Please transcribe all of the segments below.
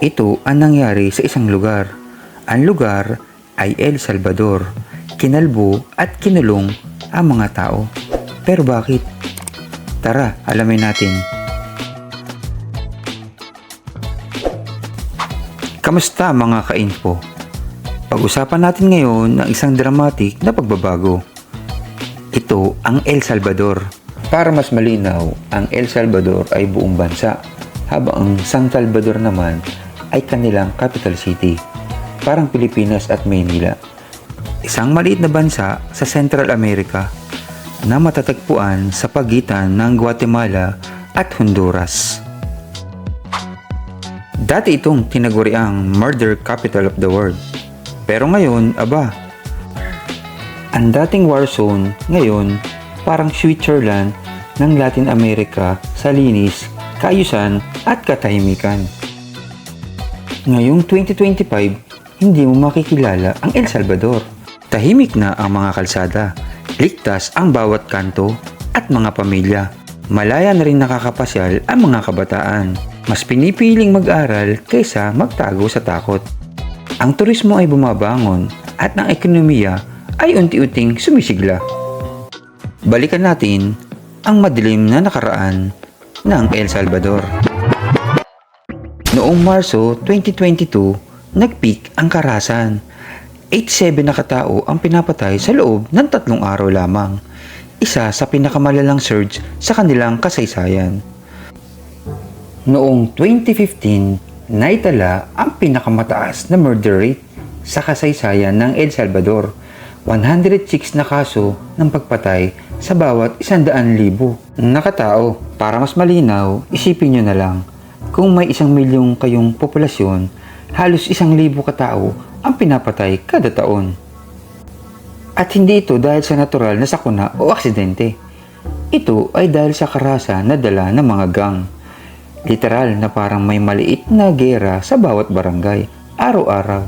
Ito ang nangyari sa isang lugar. Ang lugar ay El Salvador. Kinalbo at kinulong ang mga tao. Pero bakit? Tara, alamin natin. Kamusta mga ka-info? Pag-usapan natin ngayon ng isang dramatic na pagbabago. Ito ang El Salvador. Para mas malinaw, ang El Salvador ay buong bansa, habang ang San Salvador naman ay kanilang capital city, parang Pilipinas at Maynila. Isang maliit na bansa sa Central America na matatagpuan sa pagitan ng Guatemala at Honduras. Dati itong tinaguriang murder capital of the world. Pero ngayon, aba, ang dating war zone ngayon parang Switzerland ng Latin America sa linis, kaayusan at katahimikan. Ngayong 2025, hindi mo makikilala ang El Salvador. Tahimik na ang mga kalsada, ligtas ang bawat kanto at mga pamilya. Malaya na rin nakakapasyal ang mga kabataan. Mas pinipiling mag-aral kaysa magtago sa takot. Ang turismo ay bumabangon at ang ekonomiya ay unti-unting sumisigla. Balikan natin ang madilim na nakaraan ng El Salvador. Noong Marso 2022, nag-peak ang karasan. 87 na katao ang pinapatay sa loob ng tatlong araw lamang. Isa sa pinakamalalang surge sa kanilang kasaysayan. Noong 2015, naitala ang pinakamataas na murder rate sa kasaysayan ng El Salvador. 106 na kaso ng pagpatay sa bawat 100,000 na katao. Para mas malinaw, isipin nyo na lang, kung may isang milyong kayong populasyon, halos isang libo katao ang pinapatay kada taon. At hindi ito dahil sa natural na sakuna o aksidente. Ito ay dahil sa karasa na dala ng mga gang. Literal na parang may maliit na gera sa bawat barangay, araw-araw.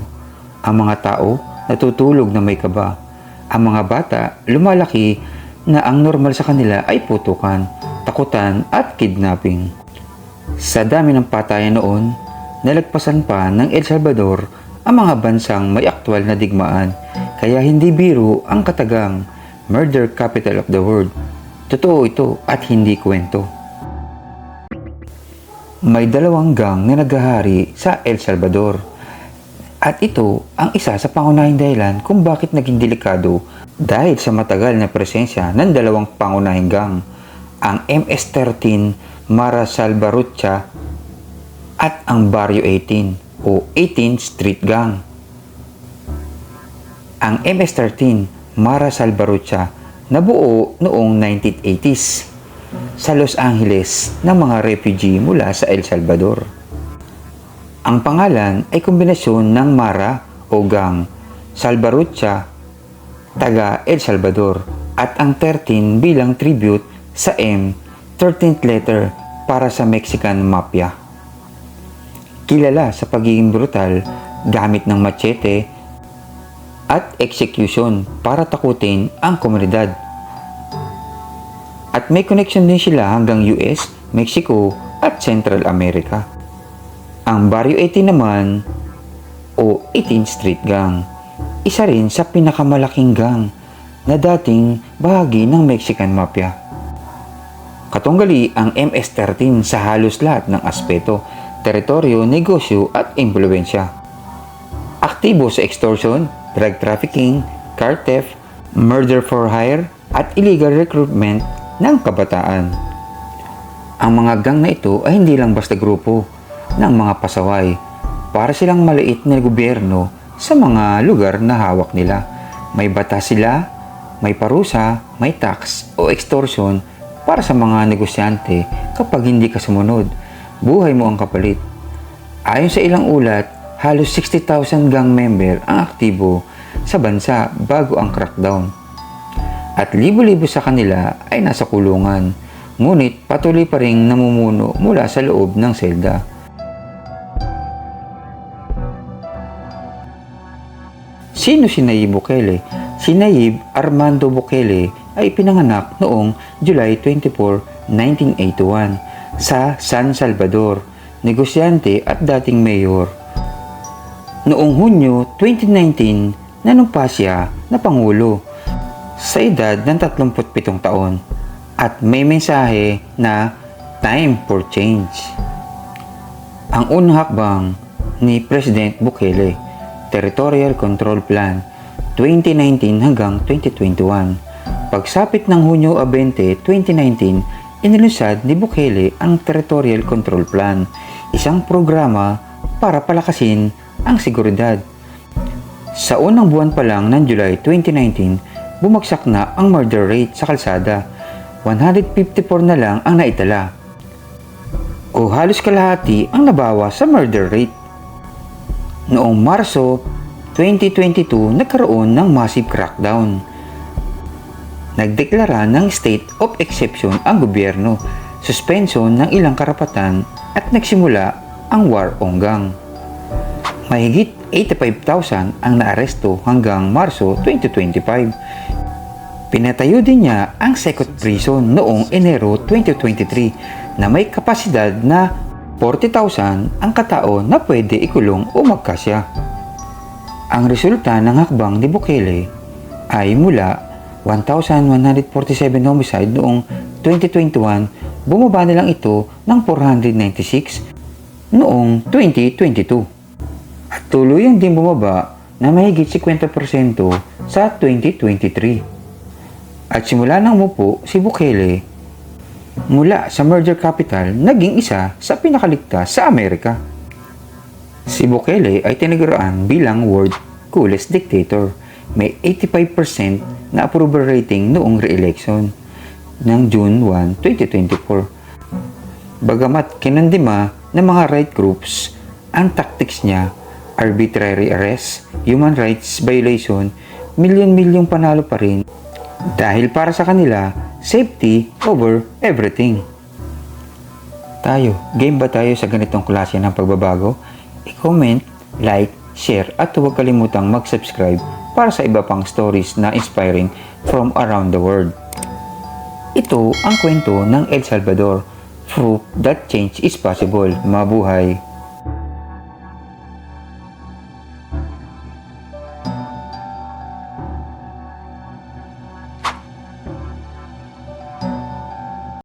Ang mga tao natutulog na may kaba. Ang mga bata lumalaki na ang normal sa kanila ay putukan, takutan at kidnapping. Sa dami ng patayan noon, nalagpasan pa ng El Salvador ang mga bansang may aktwal na digmaan kaya hindi biro ang katagang murder capital of the world. Totoo ito at hindi kwento. May dalawang gang na naghahari sa El Salvador. At ito ang isa sa pangunahing dahilan kung bakit naging delikado dahil sa matagal na presensya ng dalawang pangunahing gang, ang MS-13 Mara Salbarucha at ang Barrio 18 o 18th Street Gang. Ang MS-13 Mara Salbarucha nabuo noong 1980s sa Los Angeles ng mga refugee mula sa El Salvador. Ang pangalan ay kombinasyon ng Mara o Gang, Salbarucha, taga El Salvador, at ang 13 bilang tribute sa M, 13th letter para sa Mexican Mafia. Kilala sa pagiging brutal gamit ng machete at execution para takutin ang komunidad. At may connection din sila hanggang US, Mexico at Central America. Ang Barrio 18 naman o 18th Street Gang, isa rin sa pinakamalaking gang na dating bahagi ng Mexican Mafia. Katunggali ang MS-13 sa halos lahat ng aspeto, teritoryo, negosyo at impluensya. Aktibo sa extortion, drug trafficking, car theft, murder for hire, at illegal recruitment ng kabataan. Ang mga gang na ito ay hindi lang basta grupo ng mga pasaway para silang maliit na gobyerno sa mga lugar na hawak nila. May batas sila, may parusa, may tax o extortion para sa mga negosyante kapag hindi ka sumunod. Buhay mo ang kapalit. Ayon sa ilang ulat, halos 60,000 gang member ang aktibo sa bansa bago ang crackdown. At libo-libo sa kanila ay nasa kulungan, ngunit patuloy pa rin namumuno mula sa loob ng selda. Sino si Nayib Bukele? Si Nayib Armando Bukele ay pinanganak noong July 24, 1981 sa San Salvador. negosyante at dating mayor. Noong Hunyo 2019, nanumpa siya na Pangulo sa edad ng 37 taon at may mensahe na time for change. Ang unang hakbang ni President Bukele, Territorial Control Plan 2019 hanggang 2021. Pagsapit ng Hunyo 20, 2019, inilusad ni Bukele ang Territorial Control Plan, isang programa para palakasin ang seguridad. Sa unang buwan pa lang ng July 2019, bumagsak na ang murder rate sa kalsada. 154 na lang ang naitala. O halos kalahati ang nabawa sa murder rate. Noong Marso 2022, nagkaroon ng massive crackdown. Nagdeklara ng state of exception ang gobyerno, suspension ng ilang karapatan at nagsimula ang war onggang. Mahigit 85,000 ang naaresto hanggang Marso 2025. Pinatayo din niya ang second prison noong Enero 2023 na may kapasidad na 40,000 ang katao na pwede ikulong o magkasya. Ang resulta ng hakbang ni Bukele ay mula 1,147 homicide noong 2021, bumaba na lang ito ng 496 noong 2022. At tuluyang din bumaba na mahigit 50% sa 2023. At simula nang umupo si Bukele mula sa merger capital naging isa sa pinakaligtas sa Amerika. Si Bukele ay tinaguraan bilang world coolest dictator. May 85% na approval rating noong re-election ng June 1, 2024. Bagamat kinandima ng mga right groups ang tactics niya, arbitrary arrest, human rights violation, milyon-milyong panalo pa rin dahil para sa kanila, safety over everything. Tayo, game ba tayo sa ganitong klase ng pagbabago? I-comment, like, share at huwag kalimutang mag-subscribe para sa iba pang stories na inspiring from around the world. Ito ang kwento ng El Salvador, proof that change is possible. Mabuhay!